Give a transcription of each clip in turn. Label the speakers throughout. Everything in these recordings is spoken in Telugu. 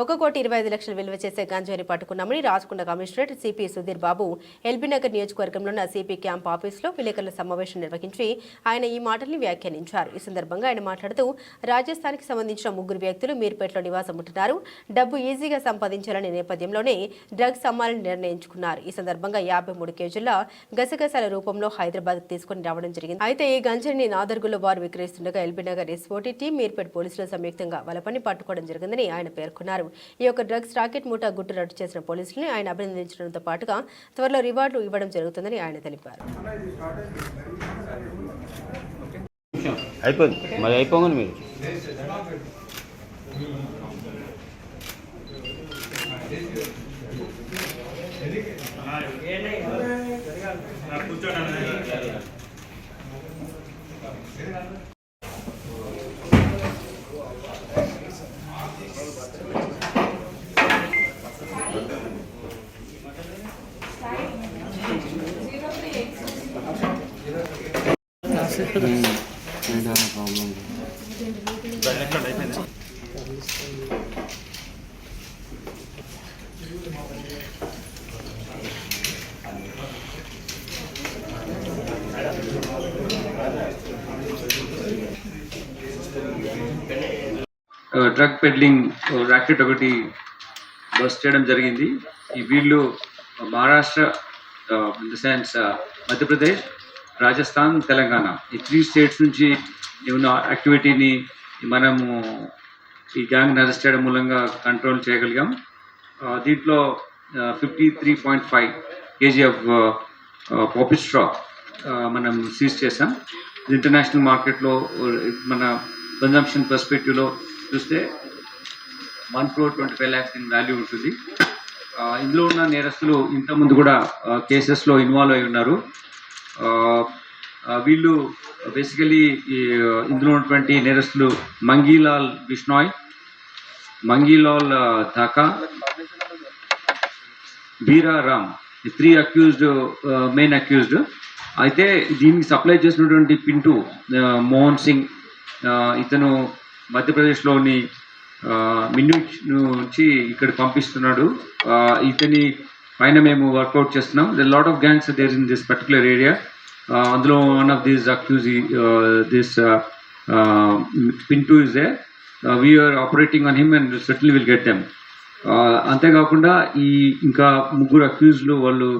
Speaker 1: ఒక కోటి ఇరవై ఐదు లక్షలు విలువ చేసే గంజాయిని పట్టుకున్నామని రాచకొండ కమిషనరేట్ సిపి సుధీర్ బాబు ఎల్బీనగర్ నియోజకవర్గంలోని సిపి క్యాంప్ ఆఫీసులో విలేకరుల సమావేశం నిర్వహించి ఆయన ఈ మాటల్ని వ్యాఖ్యానించారు. ఈ సందర్భంగా ఆయన మాట్లాడుతూ రాజస్థాన్కి సంబంధించిన ముగ్గురు వ్యక్తులు మీర్పేటలో నివాసం ఉంటున్నారు. డబ్బు ఈజీగా సంపాదించాలనే నేపథ్యంలోనే డ్రగ్స్ అమ్మాలని నిర్ణయించుకున్నారు. ఈ సందర్భంగా యాభై మూడు కేజీల గసగసాల రూపంలో హైదరాబాద్ తీసుకుని రావడం జరిగింది. అయితే ఈ గంజాయిని నాదర్గులో వారు విక్రయిస్తుండగా ఎల్బీనగర్ ఎస్ఓటీ టీం మీర్పేట పోలీసులు సంయుక్తంగా వలపని పట్టుకోవడం జరిగిందని ఆయన పేర్కొన్నారు. ఈ యొక్క డ్రగ్స్ రాకెట్ ముఠా గుట్టు రట్టు చేసిన పోలీసుల్ని ఆయన అభినందించడంతో పాటుగా త్వరలో రివార్డులు ఇవ్వడం జరుగుతుందని ఆయన తెలిపారు.
Speaker 2: అయిపోయింది. మరి అయిపోగానే మీరు.
Speaker 3: డ్రగ్ పెడ్లింగ్ ర్యాకెట్ ఒకటి బస్ చేయడం జరిగింది. ఈ వీళ్ళు Maharashtra in the sense Madhya Pradesh Rajasthan Telangana. ఈ త్రీ స్టేట్స్ నుంచి ఉన్న యాక్టివిటీని మనము ఈ గ్యాంగ్ అరెస్ట్ చేయడం మూలంగా కంట్రోల్ చేయగలిగాం. దీంట్లో fifty three point five KG of poppy straw మనం సీజ్ చేసాం ఇంటర్నేషనల్ మార్కెట్లో మన కన్జంప్షన్ పర్స్పెక్టివ్లో చూస్తే one crore twenty five lakhs in value ఉంటుంది ఇందులో ఉన్న నేరస్తులు ఇంతకుముందు కూడా కేసెస్లో ఇన్వాల్వ్ అయి ఉన్నారు. వీళ్ళు బేసికలీ ఇందులో ఉన్నటువంటి నేరస్తులు మంగీలాల్ బిష్నాయ్ మంగీలాల్ ఆ, Dhaka Bira Ram. Three accused main accused అయితే దీనికి సప్లై చేసినటువంటి పింటూ మోహన్ సింగ్ ఇతను మధ్యప్రదేశ్లోని ఆ, మిన్యూచ్ నుంచి ఇక్కడ పంపిస్తున్నాడు. ఇతని పైన మేము వర్కౌట్ చేస్తున్నాం. The lot of gangs there in this particular area అందులో one of these accused this Pintu is a we are operating on him and settle will get them అంతేకాకుండా ఈ ఇంకా ముగ్గురు అక్యూజ్లు వాళ్ళు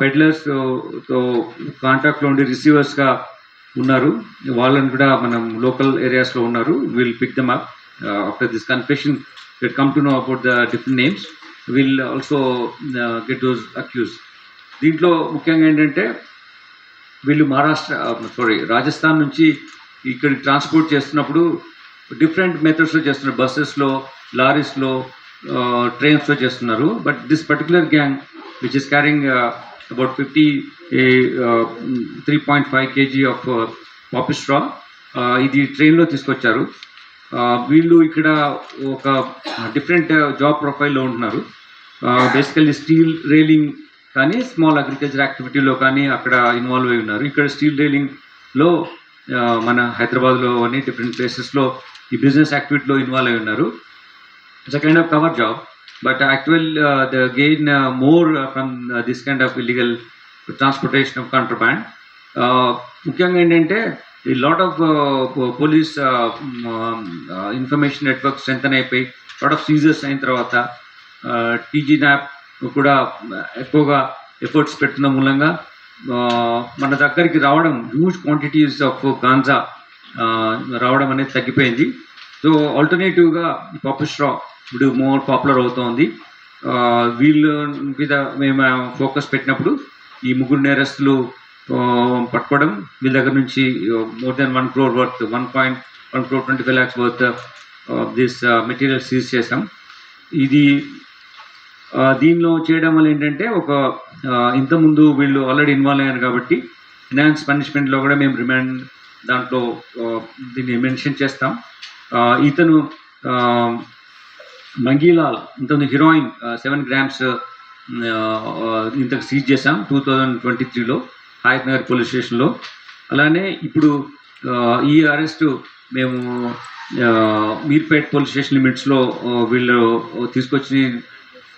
Speaker 3: పెడ్లర్స్తో కాంటాక్ట్లో ఉండి రిసీవర్స్గా ఉన్నారు. వాళ్ళని కూడా మనం లోకల్ ఏరియాస్లో ఉన్నారు. Will pick them up after this confession will come to know about the different names will also get those accused దీంట్లో ముఖ్యంగా ఏంటంటే వీళ్ళు మహారాష్ట్ర uh, సారీ రాజస్థాన్ నుంచి ఇక్కడికి ట్రాన్స్పోర్ట్ చేస్తున్నప్పుడు డిఫరెంట్ మెథడ్స్లో చేస్తున్నారు. బస్సెస్లో లారీస్లో ట్రైన్స్లో చేస్తున్నారు. But this particular gang which is carrying about fifty three point five KG of poppy straw ఇది ట్రైన్లో తీసుకొచ్చారు. వీళ్ళు ఇక్కడ ఒక డిఫరెంట్ జాబ్ ప్రొఫైల్లో ఉంటున్నారు. బేసికల్లీ స్టీల్ రైలింగ్ కానీ స్మాల్ అగ్రికల్చర్ యాక్టివిటీలో కానీ అక్కడ ఇన్వాల్వ్ అయి ఉన్నారు. ఇక్కడ స్టీల్ రైలింగ్లో మన హైదరాబాద్లో అని డిఫరెంట్ ప్లేసెస్లో ఈ బిజినెస్ యాక్టివిటీలో ఇన్వాల్వ్ అయి ఉన్నారు. It's a kind of cover job. But actual the gain more from this kind of illegal transportation of contraband ముఖ్యంగా ఏంటంటే ఈ lot of police information network strong అయిపోయి లాట్ ఆఫ్ సీజర్స్ అయిన తర్వాత uh, టీజీ న్యాప్ కూడా uh, ఎక్కువగా ఎఫర్ట్స్ పెట్టిన మూలంగా uh, మన దగ్గరికి రావడం హ్యూజ్ క్వాంటిటీస్ ఆఫ్ గాంజా రావడం అనేది తగ్గిపోయింది. సో ఆల్టర్నేటివ్గా పాపర్ స్ట్రా ఇప్పుడు మోర్ పాపులర్ అవుతోంది. వీళ్ళ మీద మేము ఫోకస్ పెట్టినప్పుడు ఈ ముగ్గురు నేరస్తులు పట్టుకోవడం. వీళ్ళ దగ్గర నుంచి more than one crore worth one point one crore twenty five lakhs worth this material seize చేసాం ఇది దీనిలో చేయడం వల్ల ఏంటంటే ఒక ఇంతకుముందు వీళ్ళు ఆల్రెడీ ఇన్వాల్వ్ అయ్యారు కాబట్టి ఫినాన్స్ పనిష్మెంట్లో కూడా మేము రిమాండ్ దాంట్లో దీన్ని మెన్షన్ చేస్తాం. ఇతను మంగీలాల్ ఇంతకుముందు హీరోయిన్ సెవెన్ గ్రామ్స్ ఇంతకు సీజ్ చేసాం టూ థౌజండ్ ట్వంటీ త్రీలో హాయత్ నగర్ పోలీస్ స్టేషన్లో అలానే ఇప్పుడు ఈ అరెస్టు మేము మీర్పేట్ పోలీస్ స్టేషన్ లిమిట్స్లో వీళ్ళు తీసుకొచ్చి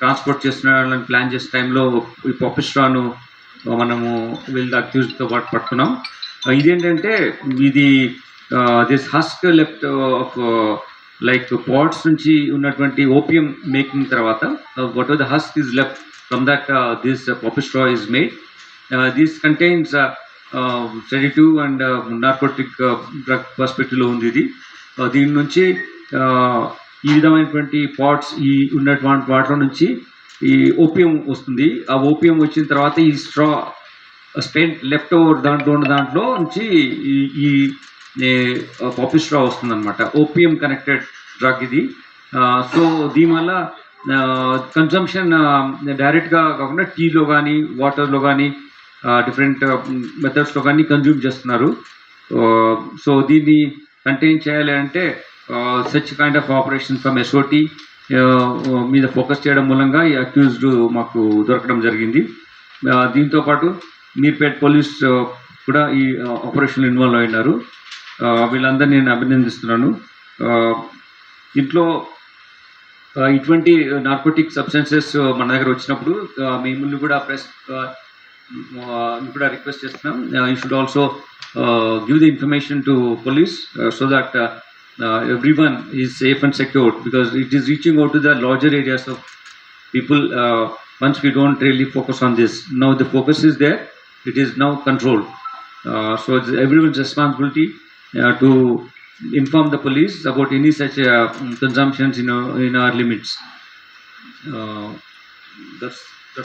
Speaker 3: ట్రాన్స్పోర్ట్ చేస్తున్న ప్లాన్ చేసే టైంలో ఈ పప్పిస్ట్రాను మనము వీళ్ళ అక్యూజ్తో పాటు పట్టుకున్నాం. ఇదేంటంటే ఇది this husk left of like pots నుంచి ఉన్నటువంటి ఓపియం మేకింగ్ తర్వాత what are the husk is left from that this poppy straw is made this contains sedative and narcotic drug హాస్పిటల్లో ఉంది ఇది. Uh, దీని నుంచి uh, ఈ విధమైనటువంటి పాట్స్ ఈ ఉన్నటువంటి వాటిలో నుంచి ఈ ఓపియం వస్తుంది. ఆ ఓపియం వచ్చిన తర్వాత ఈ స్ట్రా స్టెంట్ లెఫ్ట్ ఓవర్ దాంట్లో ఉన్న దాంట్లో నుంచి ఈ ఈ స్ట్రా వస్తుంది అనమాట ఓపియం కనెక్టెడ్ డ్రగ్ ఇది. Uh, సో దీనివల్ల కన్సంప్షన్ డైరెక్ట్గా కాకుండా టీలో కానీ వాటర్లో కానీ డిఫరెంట్ మెథడ్స్లో కానీ కన్జ్యూమ్ చేస్తున్నారు. సో దీన్ని కంటైన్ చేయాలి అంటే such kind of operation from SOT మీద ఫోకస్ చేయడం మూలంగా ఈ అక్యూజ్డ్ మాకు దొరకడం జరిగింది. దీంతో పాటు మీర్పేట్ పోలీస్ కూడా ఈ ఆపరేషన్లో ఇన్వాల్వ్ అయినారు. వీళ్ళందరినీ నేను అభినందిస్తున్నాను. ఇంట్లో ఇటువంటి నార్కోటిక్ సబ్స్టెన్సెస్ మన దగ్గర వచ్చినప్పుడు మిమ్మల్ని కూడా press కూడా రిక్వెస్ట్ చేస్తున్నాం you should also give the information to police so that everyone is safe and secured because it is reaching out to the larger areas of people uh, once we don't really focus on this now the focus is there it is now controlled uh, so it's everyone's responsibility uh, to inform the police about any such uh, consumptions in our, in our limits uh, that's